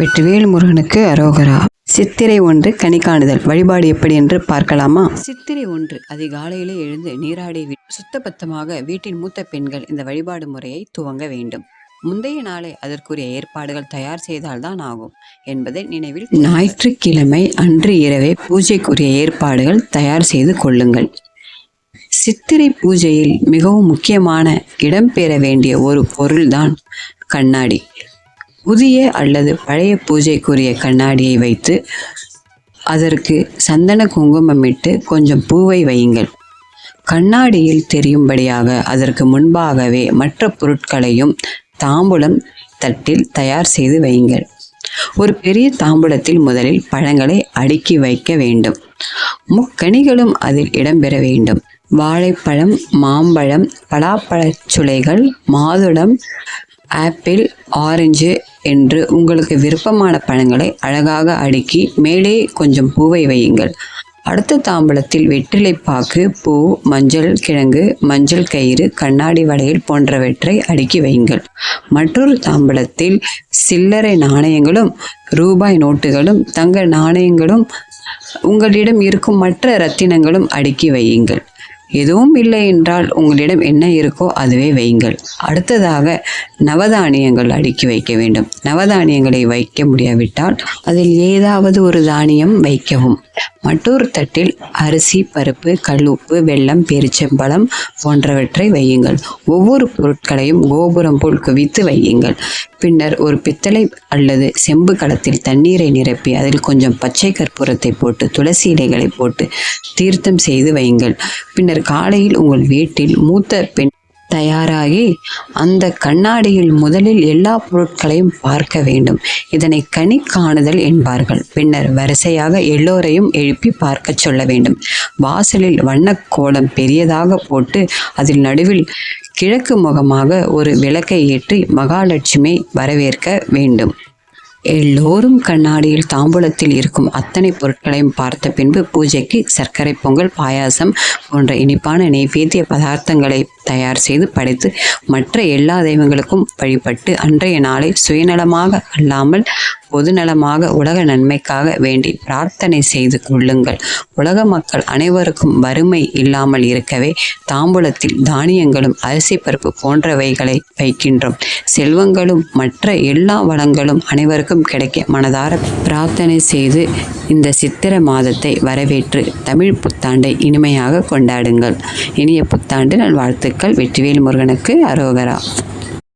வெற்றிவேல் முருகனுக்கு அரோகரா. சித்திரை ஒன்று கனி காணுதல் வழிபாடு எப்படி என்று பார்க்கலாமா? சித்திரை ஒன்று அதிகாலையிலே எழுந்து நீராடி சுத்தபத்தமாக வீட்டின் மூத்த பெண்கள் இந்த வழிபாடு முறையை துவங்க வேண்டும். முந்தைய நாளை அதற்குரிய ஏற்பாடுகள் தயார் செய்தால்தான் ஆகும் என்பதை நினைவில் ஞாயிற்றுக்கிழமை அன்று இரவே பூஜைக்குரிய ஏற்பாடுகள் தயார் செய்து கொள்ளுங்கள். சித்திரை பூஜையில் மிகவும் முக்கியமான இடம்பெற வேண்டிய ஒரு பொருள்தான் கண்ணாடி. புதிய அல்லது பழைய பூஜைக்குரிய கண்ணாடியை வைத்து அதற்கு சந்தன குங்குமமிட்டு கொஞ்சம் பூவை வையுங்கள். கண்ணாடியில் தெரியும்படியாக அதற்கு முன்பாகவே மற்ற பொருட்களையும் தாம்பூலம் தட்டில் தயார் செய்து வையுங்கள். ஒரு பெரிய தாம்பூலத்தில் முதலில் பழங்களை அடுக்கி வைக்க வேண்டும். முக்கனிகளும் அதில் இடம்பெற வேண்டும். வாழைப்பழம் மாம்பழம் பலாப்பழச் சுளைகள் மாதுளம் ஆப்பிள் ஆரஞ்சு என்று உங்களுக்கு விருப்பமான பழங்களை அழகாக அடுக்கி மேலே கொஞ்சம் பூவை வையுங்கள். அடுத்த தாம்பலத்தில் வெற்றிலை பாக்கு பூ மஞ்சள் கிழங்கு மஞ்சள் கயிறு கண்ணாடி வளையல் போன்றவற்றை அடுக்கி வையுங்கள். மற்றொரு தாம்பலத்தில் சில்லறை நாணயங்களும் ரூபாய் நோட்டுகளும் தங்க நாணயங்களும் உங்களிடம் இருக்கும் மற்ற ரத்தினங்களும் அடுக்கி வையுங்கள். எதுவும் இல்லை என்றால் உங்களிடம் என்ன இருக்கோ அதுவே வையுங்கள். அடுத்ததாக நவதானியங்கள் அடுக்கி வைக்க வேண்டும். நவதானியங்களை வைக்க முடியாவிட்டால் அதில் ஏதாவது ஒரு தானியம் வைக்கவும். மற்றொரு தட்டில் அரிசி பருப்பு கல்லுப்பு வெல்லம் பேரிச்சம்பழம் போன்றவற்றை வையுங்கள். ஒவ்வொரு பொருட்களையும் கோபுரம் போல் குவித்து வையுங்கள். பின்னர் ஒரு பித்தளை அல்லது செம்பு களத்தில் தண்ணீரை நிரப்பி அதில் கொஞ்சம் பச்சை கற்பூரத்தை போட்டு துளசி இலைகளை போட்டு தீர்த்தம் செய்து வையுங்கள். பின்னர் காலையில் உங்கள் வீட்டில் மூத்த பெண் தயாராகி அந்த கண்ணாடியில் முதலில் எல்லா பொருட்களையும் பார்க்க வேண்டும். இதனை கனி காணுதல் என்பார்கள். பின்னர் வரிசையாக எல்லோரையும் எழுப்பி பார்க்கச் சொல்ல வேண்டும். வாசலில் வண்ணக்கோலம் பெரியதாக போட்டு அதில் நடுவில் கிழக்கு முகமாக ஒரு விளக்கை ஏற்றி மகாலட்சுமி வரவேற்க வேண்டும். எல்லோரும் கண்ணாடியில் தாம்பூலத்தில் இருக்கும் அத்தனை பொருட்களையும் பார்த்த பின்பு பூஜைக்கு சர்க்கரை பொங்கல் பாயாசம் போன்ற இனிப்பான நெய்வேத்திய பதார்த்தங்களை தயார் செய்து படைத்து மற்ற எல்லா தெய்வங்களுக்கும் வழிபட்டு அன்றைய நாளை சுயநலமாக அல்லாமல் பொதுநலமாக உலக நன்மைக்காக வேண்டி பிரார்த்தனை செய்து கொள்ளுங்கள். உலக மக்கள் அனைவருக்கும் வறுமை இல்லாமல் இருக்கவே தாம்பூலத்தில் தானியங்களும் அரிசி பருப்பு போன்றவைகளை வைக்கின்றோம். செல்வங்களும் மற்ற எல்லா வளங்களும் அனைவருக்கும் கிடைக்க மனதார பிரார்த்தனை செய்து இந்த சித்திர மாதத்தை வரவேற்று தமிழ் புத்தாண்டை இனிமையாக கொண்டாடுங்கள். இனிய புத்தாண்டு நல்வாழ்த்துக்கள் வெற்றிவேல் முருகனுக்கு அரோகரா.